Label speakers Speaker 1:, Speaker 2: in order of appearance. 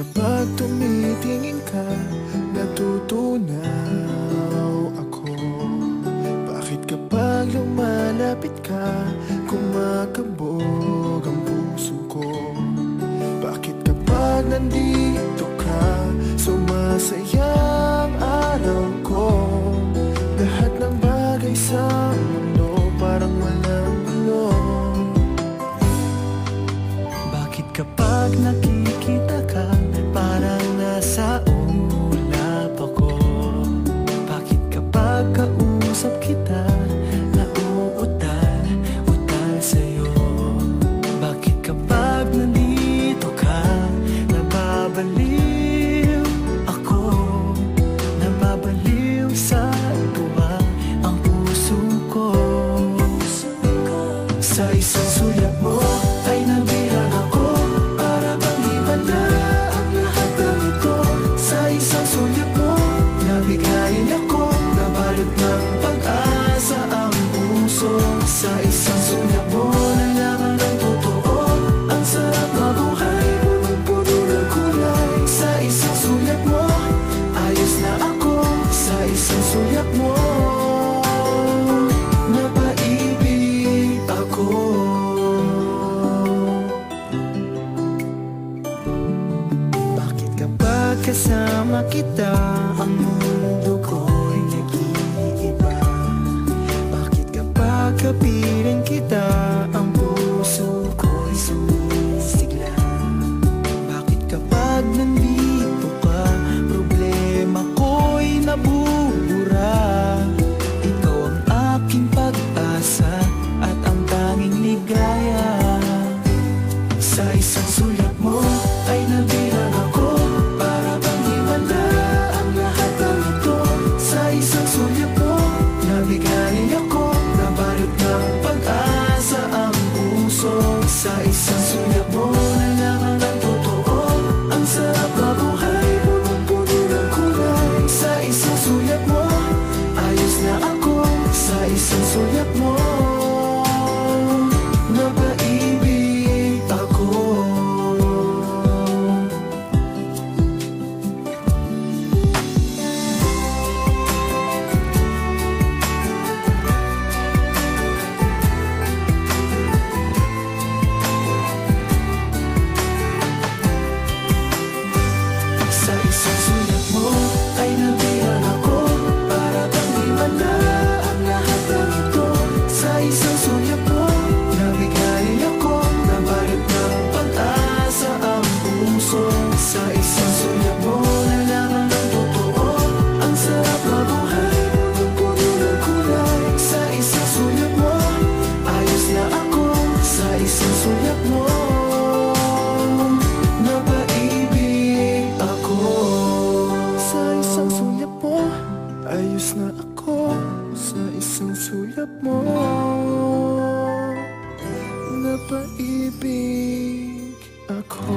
Speaker 1: Kapag tumitingin ka, natutunaw ako. Bakit kapag lumalapit ka, kumakabog ang puso ko. Bakit kapag nandito ka, sumasayang araw ko. Lahat ng bagay sa mundo, parang walang ulo
Speaker 2: Bakit kapag nakikita sob que puso Sa isang sunya mo Nalaman ang totoo Ang sarap na buhay Punong-puno ng kulay Sa isang sulyap mo Ayos na ako Sa isang sulyap mo Napaibig ako Bakit kapag kasama kita? Ang Kapiling kita Na ako sa isang sulyap mo Napaibig ako